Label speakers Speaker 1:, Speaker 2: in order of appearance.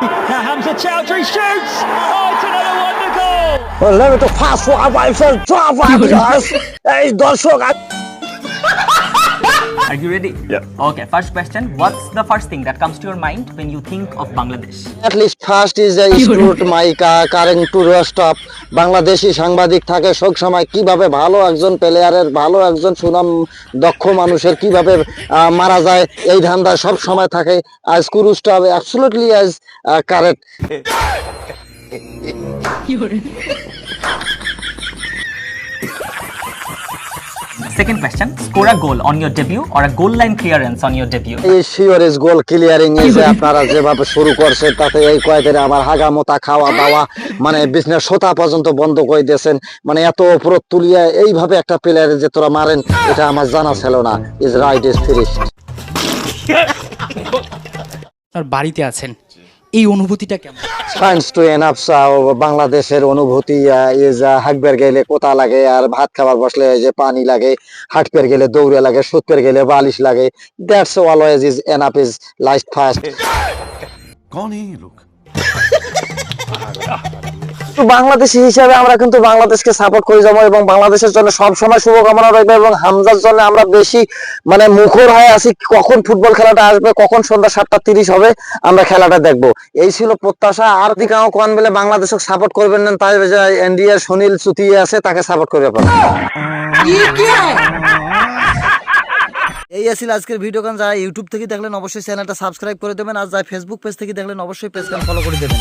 Speaker 1: Now Hamza Chowdhury shoots! Oh, it's another wonder goal!
Speaker 2: Well, let me to pass for myself, drop Hey, don't Dorshok!
Speaker 3: Are you ready? Yeah. Okay, first question. What's the first thing that comes to your mind when you think of Bangladesh?
Speaker 2: At least first is uh, is to my uh, current tourist stop. Bangladeshi সাংবাদিক থাকে, সব সময় কীভাবে ভালো একজন প্লেয়ারের ভালো একজন সুনাম দক্ষ মানুষের কীভাবে মারা যায়, এই ধান্দা সব সময় থাকে। আজ কুরুষটা হবে অ্যাবসলুটলি আজ correct
Speaker 3: Second question. Score a goal on your debut or a goal line clearance on your debut?
Speaker 2: এই শিওর গোল ক্লিয়ারিং এই যে আপনারা যেভাবে শুরু করছে তাতে এই কয়েকদিনে আমার হাগা মোতা খাওয়া দাওয়া মানে বিজনেস সোতা পর্যন্ত বন্ধ করে দিয়েছেন। মানে এত উপর তুলিয়া এইভাবে একটা প্লেয়ারে যে তোরা মারেন এটা আমার জানা ছিল না। ইজ রাইট ইজ ফিনিশড
Speaker 4: আপনার বাড়িতে আছেন। এই অনুভূতিটা কেমন?
Speaker 2: সায়েন্স টু এন আফসা ও বাংলাদেশের অনুভূতি হাঁকবের গেলে কোথা লাগে আর ভাত খাবার বসলে যে পানি লাগে হাঁটপের গেলে দৌড়ে লাগে সুতপের গেলে বালিশ লাগে, that's always is an up is life first.
Speaker 5: কোন লোক? তো
Speaker 2: বাংলাদেশি হিসাবে আমরা কিন্তু বাংলাদেশকে সাপোর্ট করে যাব এবং বাংলাদেশের জন্য সবসময় শুভকামনা রইবে এবং হামজার জন্য আমরা বেশি মানে মুখর হয়ে আছি কখন ফুটবল খেলাটা আসবে, কখন সন্ধ্যা সাতটা তিরিশ হবে, আমরা খেলাটা দেখব। এই ছিল প্রত্যাশা। আর দিকাও কোন বেলে বাংলাদেশকে সাপোর্ট করবেন না, তাই ইন্ডিয়ার সুনীল চুতিয়ে আছে, তাকে সাপোর্ট করবে এই আছিল আজকের ভিডিও কারণ যারা ইউটিউব থেকে দেখলেন অবশ্যই চ্যানেলটা সাবস্ক্রাইব করে দেবেন আর যারা ফেসবুক পেজ থেকে দেখলেন অবশ্যই পেজটা ফলো করে দেবেন।